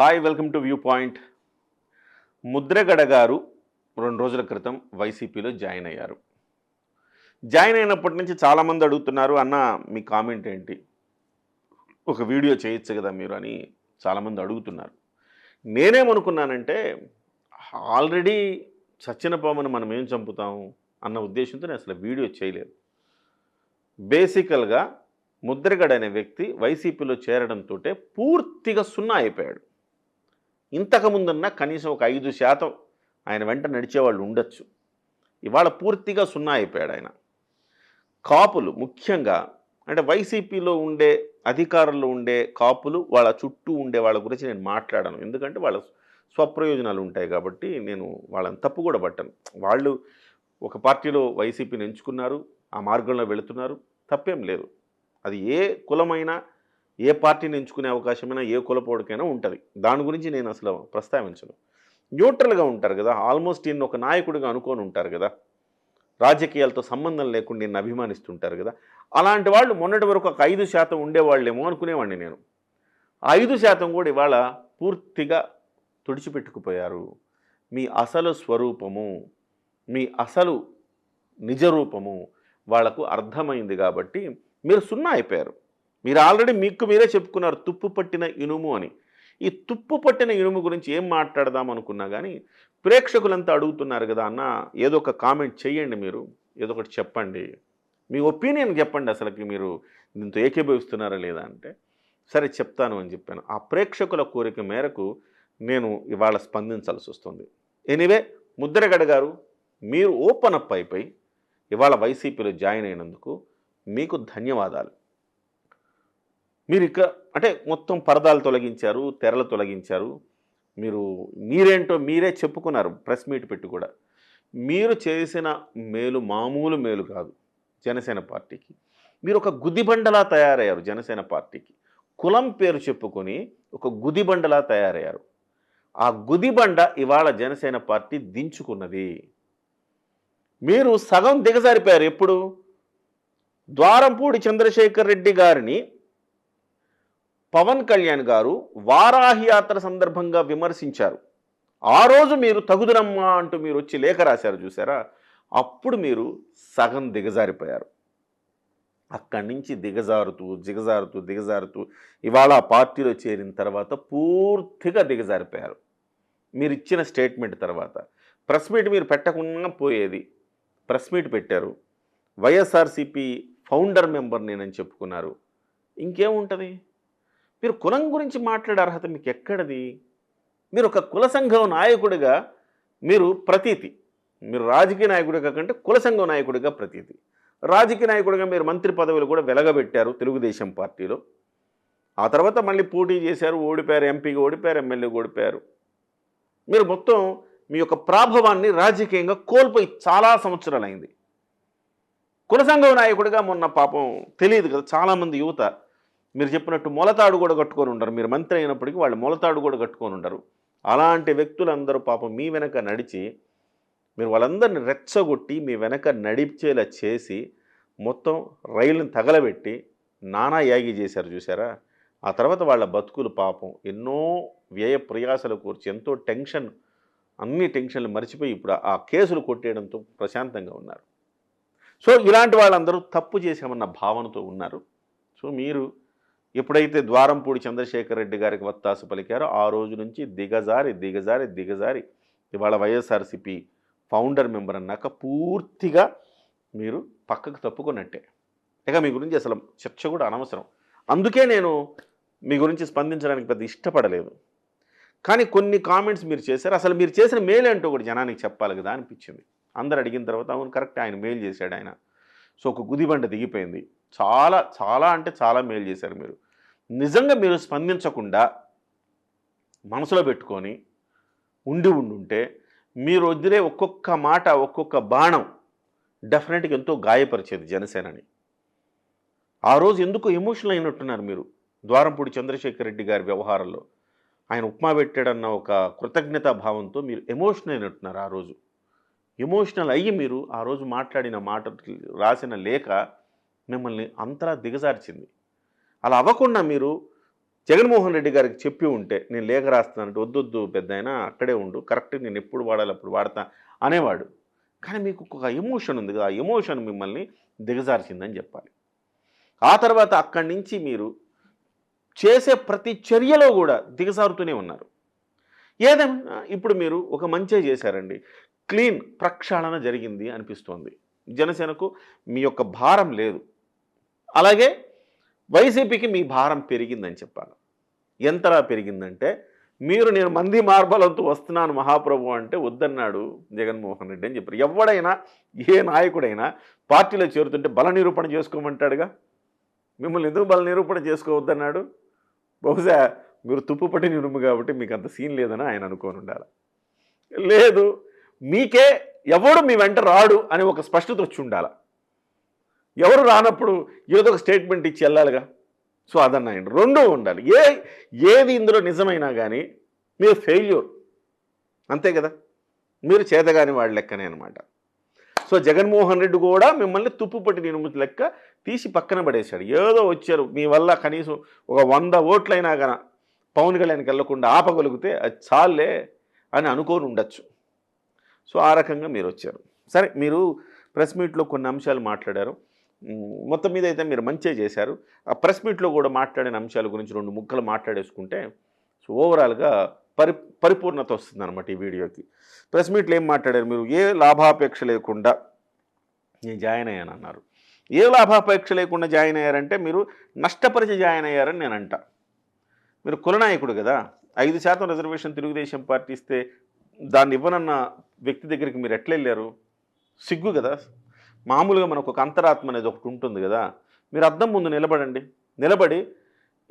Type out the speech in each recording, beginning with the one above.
Hi welcome to view point Mudragada గారు రెండు రోజుల క్రితం వైసీపీలో జాయిన్ అయ్యారు. జాయిన్ అయినప్పటి నుంచి చాలామంది అడుగుతున్నారు అన్న మీ కామెంట్ ఏంటి? ఒక వీడియో చేయొచ్చు కదా మీరు అని చాలామంది అడుగుతున్నారు. నేనేమనుకున్నానంటే ఆల్రెడీ చచ్చిన పామును మనం ఏం చంపుతాము అన్న ఉద్దేశంతో నేను అసలు వీడియో చేయలేదు. బేసికల్గా ముద్రగడ అనే వ్యక్తి వైసీపీలో చేరడంతో పూర్తిగా సున్నా అయిపోయాడు. ఇంతకుముందున్న కనీసం ఒక ఐదు శాతం ఆయన వెంట నడిచేవాళ్ళు ఉండొచ్చు. ఇవాళ పూర్తిగా సున్నా అయిపోయాడు ఆయన. కాపులు ముఖ్యంగా అంటే వైసీపీలో ఉండే అధికారంలో ఉండే కాపులు వాళ్ళ చుట్టూ ఉండే వాళ్ళ గురించి నేను మాట్లాడను. ఎందుకంటే వాళ్ళ స్వప్రయోజనాలు ఉంటాయి కాబట్టి నేను వాళ్ళని తప్పు కూడా పట్టను. వాళ్ళు ఒక పార్టీలో వైసీపీని ఎంచుకున్నారు ఆ మార్గంలో వెళుతున్నారు తప్పేం లేదు. అది ఏ కులమైనా ఏ పార్టీని ఎంచుకునే అవకాశమైనా ఏ కులపోడికైనా ఉంటుంది. దాని గురించి నేను అసలు ప్రస్తావించను. న్యూట్రల్గా ఉంటారు కదా ఆల్మోస్ట్ ఈయన ఒక నాయకుడిగా అనుకొని ఉంటారు కదా రాజకీయాలతో సంబంధం లేకుండా ఈయన అభిమానిస్తుంటారు కదా అలాంటి వాళ్ళు మొన్నటి వరకు ఒక ఐదు శాతం ఉండేవాళ్ళేమో అనుకునేవాడిని నేను. ఆ ఐదు శాతం కూడా ఇవాళ పూర్తిగా తుడిచిపెట్టుకుపోయారు. మీ అసలు స్వరూపము మీ అసలు నిజరూపము వాళ్ళకు అర్థమైంది కాబట్టి మీరు సున్నా అయిపోయారు. మీరు ఆల్రెడీ మీకు మీరే చెప్పుకున్నారు తుప్పు పట్టిన ఇనుము అని. ఈ తుప్పు పట్టిన ఇనుము గురించి ఏం మాట్లాడదాం అనుకున్నా కానీ ప్రేక్షకులంతా అడుగుతున్నారు కదా అన్న ఏదో ఒక కామెంట్ చేయండి మీరు ఏదో ఒకటి చెప్పండి. మీ ఒపీనియన్ చెప్పండి అసలుకి మీరు దీంతో ఏకీభవిస్తున్నారా లేదా అంటే సరే చెప్తాను అని చెప్పాను. ఆ ప్రేక్షకుల కోరిక మేరకు నేను ఇవాళ స్పందించాల్సి వస్తుంది. ఎనీవే ముద్రగడ గారు మీరు ఓపెన్ అప్ అయిపోయి ఇవాళ వైసీపీలో జాయిన్ అయినందుకు మీకు ధన్యవాదాలు. మీరు ఇక అంటే మొత్తం పరదాలు తొలగించారు తెరలు తొలగించారు. మీరు మీరేంటో మీరే చెప్పుకున్నారు ప్రెస్ మీట్ పెట్టి కూడా. మీరు చేసిన మేలు మామూలు మేలు కాదు జనసేన పార్టీకి. మీరు ఒక గుదిబండలా తయారయ్యారు జనసేన పార్టీకి. కులం పేరు చెప్పుకొని ఒక గుదిబండలా తయారయ్యారు. ఆ గుదిబండ ఇవాళ జనసేన పార్టీ దించుకున్నది. మీరు సగం దిగజారిపోయారు ఎప్పుడు? ద్వారంపూడి చంద్రశేఖర్ రెడ్డి గారిని పవన్ కళ్యాణ్ గారు వారాహి యాత్ర సందర్భంగా విమర్శించారు. ఆ రోజు మీరు తగుదురమ్మా అంటూ మీరు వచ్చి లేఖ రాశారు చూసారా అప్పుడు మీరు సగం దిగజారిపోయారు. అక్కడి నుంచి దిగజారుతూ దిగజారుతూ దిగజారుతూ ఇవాళ ఆ పార్టీలో చేరిన తర్వాత పూర్తిగా దిగజారిపోయారు. మీరు ఇచ్చిన స్టేట్మెంట్ తర్వాత. ప్రెస్ మీట్ మీరు పెట్టకుండా పోయేది. ప్రెస్ మీట్ పెట్టారు. వైఎస్ఆర్సిపి ఫౌండర్ మెంబర్ నేనని చెప్పుకున్నారు. ఇంకేముంటుంది? మీరు కులం గురించి మాట్లాడే అర్హత మీకు ఎక్కడది మీరు ఒక కుల సంఘం నాయకుడిగా మీరు ప్రతీతి. మీరు రాజకీయ నాయకుడిగా కాకంటే కుల సంఘం నాయకుడిగా ప్రతీతి. రాజకీయ నాయకుడిగా మీరు మంత్రి పదవులు కూడా వెలగబెట్టారు తెలుగుదేశం పార్టీలో. ఆ తర్వాత మళ్ళీ పోటీ చేశారు ఓడిపోయారు ఎంపీగా ఓడిపోయారు ఎమ్మెల్యేగా ఓడిపోయారు. మీరు మొత్తం మీ యొక్క ప్రాభవాన్ని రాజకీయంగా కోల్పోయి చాలా సంవత్సరాలు అయింది కుల సంఘం నాయకుడిగా మొన్న పాపం తెలియదు కదా చాలామంది యువత మీరు చెప్పినట్టు మొలతాడు కూడా కట్టుకొని ఉండరు. మీరు మంత్రి అయినప్పటికీ వాళ్ళు మొలతాడు కూడా కట్టుకొని ఉండరు. అలాంటి వ్యక్తులందరూ పాపం మీ వెనక నడిచి మీరు వాళ్ళందరిని రెచ్చగొట్టి మీ వెనక నడిచేలా చేసి మొత్తం రైలుని తగలబెట్టి నానా యాగి చేశారు చూసారా ఆ తర్వాత వాళ్ళ బతుకులు పాపం. ఎన్నో వ్యయ ప్రయాసలు కూర్చి ఎంతో టెన్షన్ అన్ని టెన్షన్లు మర్చిపోయి ఇప్పుడు ఆ కేసులు కొట్టేయడంతో ప్రశాంతంగా ఉన్నారు. సో ఇలాంటి వాళ్ళందరూ తప్పు చేశామన్న భావనతో ఉన్నారు. సో మీరు ఎప్పుడైతే ద్వారంపూడి చంద్రశేఖర్ రెడ్డి గారికి వత్తాసు పలికారో ఆ రోజు నుంచి దిగజారి దిగజారి దిగజారి. ఇవాళ వైఎస్ఆర్సిపి ఫౌండర్ మెంబర్ అన్నాక పూర్తిగా మీరు పక్కకు తప్పుకున్నట్టే. ఇక మీ గురించి అసలు చర్చ కూడా అనవసరం. అందుకే నేను మీ గురించి స్పందించడానికి పెద్ద ఇష్టపడలేదు. కానీ కొన్ని కామెంట్స్ మీరు చేశారు. అసలు మీరు చేసిన మేలు ఏంటో కూడా జనానికి చెప్పాలి కదా అనిపించింది. అందరు అడిగిన తర్వాత అవును కరెక్ట్ ఆయన మేలు చేశాడు ఆయన. సో ఒక గుదిబండ దిగిపోయింది. చాలా చాలా అంటే చాలా మేలు చేశారు మీరు. నిజంగా మీరు స్పందించకుండా మనసులో పెట్టుకొని ఉండి ఉండుంటే మీరు వదిలే ఒక్కొక్క మాట ఒక్కొక్క బాణం డెఫినెట్గా ఎంతో గాయపరిచేది జనసేనని. ఆ రోజు ఎందుకు ఎమోషనల్ అయినట్టున్నారు మీరు? ద్వారంపూడి చంద్రశేఖర్ రెడ్డి గారి వ్యవహారంలో. ఆయన ఉప్మా పెట్టాడన్న ఒక కృతజ్ఞతా భావంతో మీరు ఎమోషనల్ అయినట్టున్నారు ఆ రోజు. ఎమోషనల్ అయ్యి మీరు ఆ రోజు మాట్లాడిన మాట రాసిన లేఖ మిమ్మల్ని అంతలా దిగజార్చింది. అలా అవ్వకుండా మీరు జగన్మోహన్ రెడ్డి గారికి చెప్పి ఉంటే నేను లేఖ రాస్తానంటే వద్దొద్దు పెద్ద అయినా అక్కడే ఉండు కరెక్ట్ నేను ఎప్పుడు వాడాలి అప్పుడు వాడతా అనేవాడు. కానీ మీకు ఒక ఎమోషన్ ఉంది కదా ఆ ఎమోషన్ మిమ్మల్ని దిగజార్చిందని చెప్పాలి. ఆ తర్వాత అక్కడి నుంచి మీరు చేసే ప్రతి చర్యలో కూడా దిగజారుతూనే ఉన్నారు. ఏదైనా ఇప్పుడు మీరు ఒక మంచే చేశారండి. క్లీన్ ప్రక్షాళన జరిగింది అనిపిస్తోంది. జనసేనకు మీ యొక్క భారం లేదు. అలాగే వైసీపీకి మీ భారం పెరిగిందని చెప్పాలి. ఎంతలా పెరిగిందంటే మీరు నేను మంది మార్బలంతో వస్తున్నాను మహాప్రభు అంటే వద్దన్నాడు జగన్మోహన్ రెడ్డి అని చెప్పారు. ఎవడైనా ఏ నాయకుడైనా పార్టీలో చేరుతుంటే బల నిరూపణ చేసుకోమంటాడుగా? మిమ్మల్ని ఎందుకు బల నిరూపణ చేసుకోవద్దన్నాడు? బహుశా మీరు తుప్పుపట్టి నిరుము కాబట్టి మీకు అంత సీన్ లేదని ఆయన అనుకోని ఉండాలి. లేదు మీకే ఎవడు మీ వెంట రాడు అని ఒక స్పష్టత వచ్చి ఉండాలి. ఎవరు రానప్పుడు ఏదో ఒక స్టేట్మెంట్ ఇచ్చి వెళ్ళాలిగా? సో అదన్న ఆయన రెండూ ఉండాలి. ఏ ఏది ఇందులో నిజమైనా కానీ మీరు ఫెయిల్యూర్ అంతే కదా? మీరు చేతగాని వాడి లెక్కనే అనమాట సో జగన్మోహన్ రెడ్డి కూడా మిమ్మల్ని తుప్పుపట్టి నేను లెక్క తీసి పక్కన పడేశాడు. ఏదో వచ్చారు. మీ వల్ల కనీసం ఒక వంద ఓట్లైనా గన పవన్ కళ్యాణ్కి వెళ్ళకుండా ఆపగలిగితే అది చాలే అని అనుకోని ఉండొచ్చు. సో ఆ రకంగా మీరు వచ్చారు. సరే మీరు ప్రెస్ మీట్లో కొన్ని అంశాలు మాట్లాడారు. మొత్తం మీద అయితే మీరు మంచిగా చేశారు. ఆ ప్రెస్ మీట్లో కూడా మాట్లాడిన అంశాల గురించి రెండు ముక్కలు మాట్లాడేసుకుంటే సో ఓవరాల్గా పరి పరిపూర్ణత వస్తుంది అనమాట ఈ వీడియోకి. ప్రెస్ మీట్లో ఏం మాట్లాడారు మీరు? ఏ లాభాపేక్ష లేకుండా నేను జాయిన్ అయ్యాను అన్నారు. ఏ లాభాపేక్ష లేకుండా జాయిన్ అయ్యారంటే మీరు నష్టపరిచి జాయిన్ అయ్యారని నేను అంట మీరు కులనాయకుడు కదా ఐదు శాతం రిజర్వేషన్ తెలుగుదేశం పార్టీ ఇస్తే దాన్ని ఇవ్వనన్న వ్యక్తి దగ్గరికి మీరు ఎట్లా వెళ్ళారు సిగ్గు కదా. మామూలుగా మనకు ఒక అంతరాత్మ అనేది ఒకటి ఉంటుంది కదా. మీరు అద్దం ముందు నిలబడండి. నిలబడి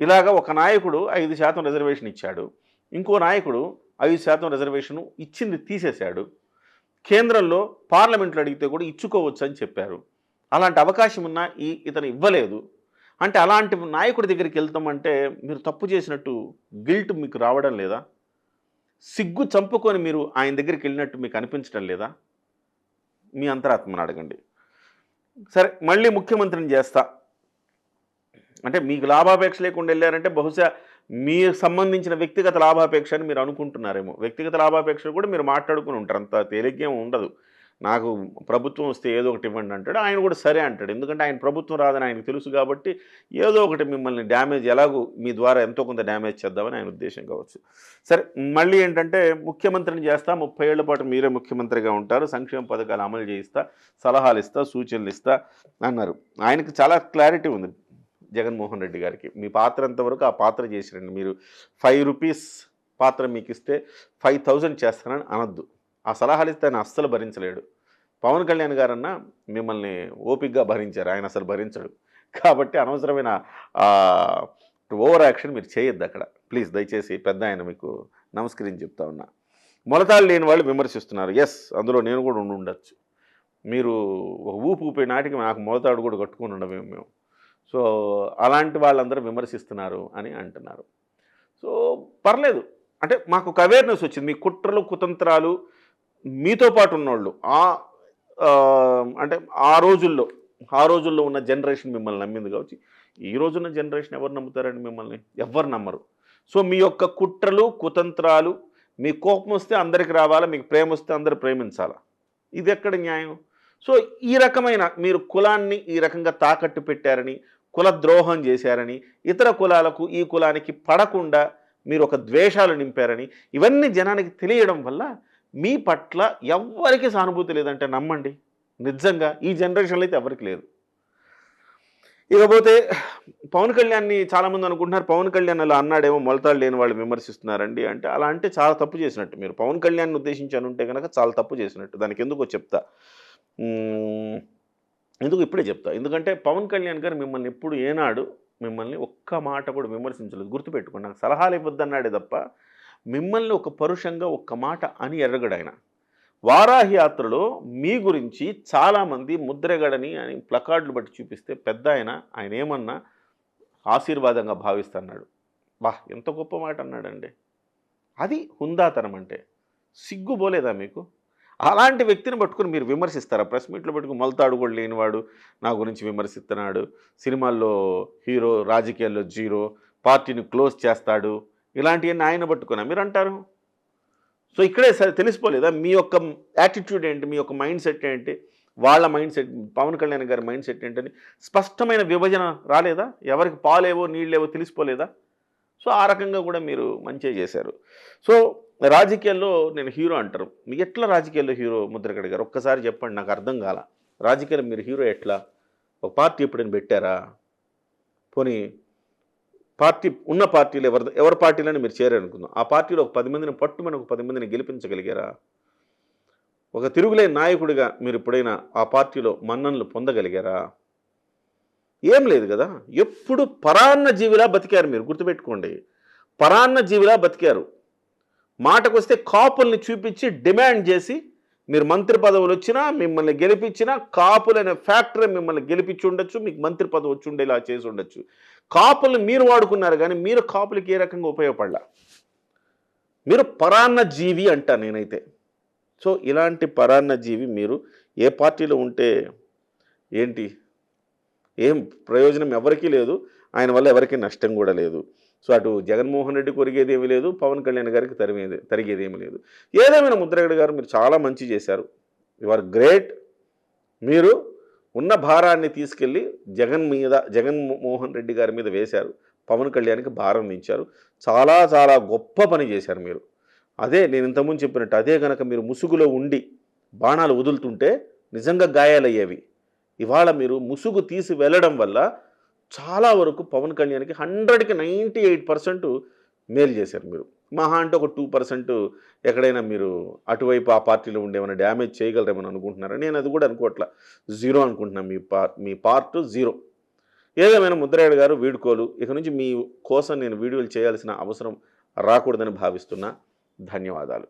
ఇలాగ ఒక నాయకుడు ఐదు శాతం రిజర్వేషన్ ఇచ్చాడు. ఇంకో నాయకుడు ఐదు శాతం రిజర్వేషన్ ఇచ్చింది తీసేశాడు. కేంద్రంలో పార్లమెంట్లో అడిగితే కూడా ఇచ్చుకోవచ్చు అని చెప్పారు. అలాంటి అవకాశం ఉన్నా ఈ ఇతను ఇవ్వలేదు. అంటే అలాంటి నాయకుడి దగ్గరికి వెళ్తామంటే మీరు తప్పు చేసినట్టు గిల్ట్ మీకు రావడం లేదా? సిగ్గు చంపుకొని మీరు ఆయన దగ్గరికి వెళ్ళినట్టు మీకు అనిపించడం లేదా? మీ అంతరాత్మను అడగండి. సరే మళ్ళీ ముఖ్యమంత్రిని చేస్తా. అంటే మీకు లాభాపేక్ష లేకుండా వెళ్ళారంటే బహుశా మీ సంబంధించిన వ్యక్తిగత లాభాపేక్ష అని మీరు అనుకుంటున్నారేమో. వ్యక్తిగత లాభాపేక్ష కూడా మీరు మాట్లాడుకుని ఉంటారు. అంత తేలిగ్గా ఉండదు. నాకు ప్రభుత్వం వస్తే ఏదో ఒకటి ఇవ్వండి అంటాడు. ఆయన కూడా సరే అంటాడు. ఎందుకంటే ఆయన ప్రభుత్వం రాదని ఆయనకు తెలుసు కాబట్టి ఏదో ఒకటి మిమ్మల్ని డ్యామేజ్ ఎలాగో మీ ద్వారా ఎంతో కొంత డ్యామేజ్ చేద్దామని ఆయన ఉద్దేశం కావచ్చు. సరే మళ్ళీ ఏంటంటే ముఖ్యమంత్రిని చేస్తా ముప్పై ఏళ్ళ పాటు మీరే ముఖ్యమంత్రిగా ఉంటారు. సంక్షేమ పథకాలు అమలు చేయిస్తా సలహాలు ఇస్తా సూచనలు ఇస్తా అన్నారు. ఆయనకి చాలా క్లారిటీ ఉంది జగన్మోహన్ రెడ్డి గారికి. మీ పాత్ర ఎంతవరకు ఆ పాత్ర చేసిరండి? మీరు ఫైవ్ రూపీస్ పాత్ర మీకు ఇస్తే ఫైవ్ థౌజండ్ చేస్తానని అనొద్దు. ఆ సలహాలు ఇస్తే ఆయన అస్సలు భరించలేడు. పవన్ కళ్యాణ్ గారన్నా మిమ్మల్ని ఓపిక్గా భరించారు. ఆయన అసలు భరించడు. కాబట్టి అనవసరమైన ఓవర్ యాక్షన్ మీరు చేయొద్దు అక్కడ. ప్లీజ్ దయచేసి పెద్ద ఆయన మీకు నమస్కరించి చెప్తా ఉన్నా. మొలతాలు లేని వాళ్ళు విమర్శిస్తున్నారు. ఎస్ అందులో నేను కూడా ఉండి ఉండొచ్చు. మీరు ఒక ఊపు ఊపే నాటికి నాకు మొలతాడు కూడా కట్టుకుని ఉండమే మేము. సో అలాంటి వాళ్ళందరూ విమర్శిస్తున్నారు అని అంటున్నారు. సో పర్లేదు. అంటే మాకు ఒక అవేర్నెస్ వచ్చింది. మీ కుట్రలు కుతంత్రాలు మీతో పాటు ఉన్నోళ్ళు ఆ అంటే ఆ రోజుల్లో ఆ రోజుల్లో ఉన్న జనరేషన్ మిమ్మల్ని నమ్మింది కావచ్చు ఈ రోజున్న జనరేషన్ ఎవరు నమ్ముతారండి మిమ్మల్ని? ఎవరు నమ్మరు. సో మీ యొక్క కుట్రలు కుతంత్రాలు మీ కోపం వస్తే అందరికి రావాలా మీకు ప్రేమ వస్తే అందరు ప్రేమించాలా? ఇది ఎక్కడ న్యాయం? సో ఈ రకమైన మీరు కులాన్ని ఈ రకంగా తాకట్టు పెట్టారని కుల ద్రోహం చేశారని ఇతర కులాలకు ఈ కులానికి పడకుండా మీరు ఒక ద్వేషాలు నింపారని ఇవన్నీ జనానికి తెలియడం వల్ల మీ పట్ల ఎవ్వరికి సానుభూతి లేదంటే నమ్మండి. నిజంగా ఈ జనరేషన్లో అయితే ఎవరికి లేదు. ఇకపోతే పవన్ కళ్యాణ్ని చాలామంది అనుకుంటున్నారు. పవన్ కళ్యాణ్ అలా అన్నాడేమో మొలతాడు లేని వాళ్ళు విమర్శిస్తున్నారండి అంటే అలా అంటే చాలా తప్పు చేసినట్టు. మీరు పవన్ కళ్యాణ్ ఉద్దేశించి అనుంటే కనుక చాలా తప్పు చేసినట్టు. దానికి ఎందుకో చెప్తా. ఎందుకు ఇప్పుడే చెప్తా. ఎందుకంటే పవన్ కళ్యాణ్ గారు మిమ్మల్ని ఎప్పుడు ఏనాడు మిమ్మల్ని ఒక్క మాట కూడా విమర్శించలేదు. గుర్తుపెట్టుకోండి. నాకు సలహాలు ఇవ్వద్దన్నాడే తప్ప మిమ్మల్ని ఒక పరుషంగా ఒక్క మాట అని ఎర్రగడు ఆయన. వారాహి యాత్రలో మీ గురించి చాలామంది ముద్రగడని అని ప్లకార్డులు బట్టి చూపిస్తే పెద్ద ఆయన ఆయన ఏమన్నా ఆశీర్వాదంగా భావిస్తున్నాడు. బా ఎంత గొప్ప మాట అన్నాడండి. అది హుందాతనం అంటే. సిగ్గుబోలేదా మీకు? అలాంటి వ్యక్తిని పట్టుకుని మీరు విమర్శిస్తారా? ప్రెస్ మీట్లో పట్టుకుని మొలతాడు కూడా లేనివాడు నా గురించి విమర్శిస్తున్నాడు సినిమాల్లో హీరో రాజకీయాల్లో జీరో పార్టీని క్లోజ్ చేస్తాడు ఇలాంటివన్నీ ఆయన పట్టుకున్నా మీరు అంటారు సో ఇక్కడే సరే తెలిసిపోలేదా? మీ యొక్క యాటిట్యూడ్ ఏంటి? మీ యొక్క మైండ్ సెట్ ఏంటి? వాళ్ళ మైండ్ సెట్ పవన్ కళ్యాణ్ గారి మైండ్ సెట్ ఏంటని స్పష్టమైన విభజన రాలేదా? ఎవరికి పాలేవో నీళ్ళేవో తెలిసిపోలేదా? సో ఆ రకంగా కూడా మీరు మంచిగా చేశారు. సో రాజకీయాల్లో నేను హీరో అంటారు. మీ ఎట్లా రాజకీయాల్లో హీరో ముద్రగడ గారు? ఒక్కసారి చెప్పండి నాకు అర్థం కాల. రాజకీయాలు మీరు హీరో ఎట్లా? ఒక పార్టీ ఎప్పుడైనా పెట్టారా? పోనీ పార్టీ ఉన్న పార్టీలు ఎవరి ఎవరి పార్టీలని మీరు చేరారనుకుందాం. ఆ పార్టీలో ఒక పది మందిని పట్టుమని ఒక పది మందిని గెలిపించగలిగారా? ఒక తిరుగులే నాయకుడిగా మీరు ఎప్పుడైనా ఆ పార్టీలో మన్ననలు పొందగలిగారా? ఏం లేదు కదా. ఎప్పుడు పరాన్న జీవిలా బతికారు మీరు గుర్తుపెట్టుకోండి. పరాన్న జీవిలా బతికారు. మాటకు వస్తే కాపుల్ని చూపించి డిమాండ్ చేసి మీరు మంత్రి పదవులు వచ్చినా మిమ్మల్ని గెలిపించినా కాపులనే ఫ్యాక్టరీ మిమ్మల్ని గెలిపించి ఉండొచ్చు మీకు మంత్రి పదవి వచ్చి ఉండేలా చేసి ఉండొచ్చు. కాపులు మీరు వాడుకున్నారు కానీ మీరు కాపులకి ఏ రకంగా ఉపయోగపడలా? మీరు పరాన్న జీవి అంటా నేనైతే. సో ఇలాంటి పరాన్న జీవి మీరు ఏ పార్టీలో ఉంటే ఏంటి? ఏం ప్రయోజనం ఎవరికీ లేదు ఆయన వల్ల ఎవరికీ నష్టం కూడా లేదు. సో అటు జగన్మోహన్ రెడ్డి కొరిగేది ఏమీ లేదు పవన్ కళ్యాణ్ గారికి తరిమేది తరిగేది ఏమీ లేదు. ఏదేమైనా ముద్రగడ గారు మీరు చాలా మంచి చేశారు. You are great. మీరు ఉన్న భారాన్ని తీసుకెళ్ళి జగన్ మీద జగన్మోహన్ రెడ్డి గారి మీద వేశారు. పవన్ కళ్యాణ్కి భారం దించారు చాలా చాలా గొప్ప పని చేశారు మీరు. అదే నేను ఇంతకుముందు చెప్పినట్టు అదే కనుక మీరు ముసుగులో ఉండి బాణాలు వదులుతుంటే నిజంగా గాయాలయ్యేవి. ఇవాళ మీరు ముసుగు తీసి వెళ్ళడం వల్ల చాలా వరకు పవన్ కళ్యాణ్కి హండ్రెడ్కి నైంటీ ఎయిట్ పర్సెంట్ మేలు చేశారు మీరు. మహా అంటే ఒక టూ పర్సెంట్ ఎక్కడైనా మీరు అటువైపు ఆ పార్టీలో ఉండేమైనా డ్యామేజ్ చేయగలరేమని అనుకుంటున్నారా? నేను అది కూడా అనుకోవట్లా. జీరో అనుకుంటున్నాను మీ పార్ మీ పార్ట్ జీరో. ఏదేమైనా ముద్రాయుడు గారు వీడుకోలు ఇక నుంచి మీ కోసం నేను వీడియోలు చేయాల్సిన అవసరం రాకూడదని భావిస్తున్నా. ధన్యవాదాలు.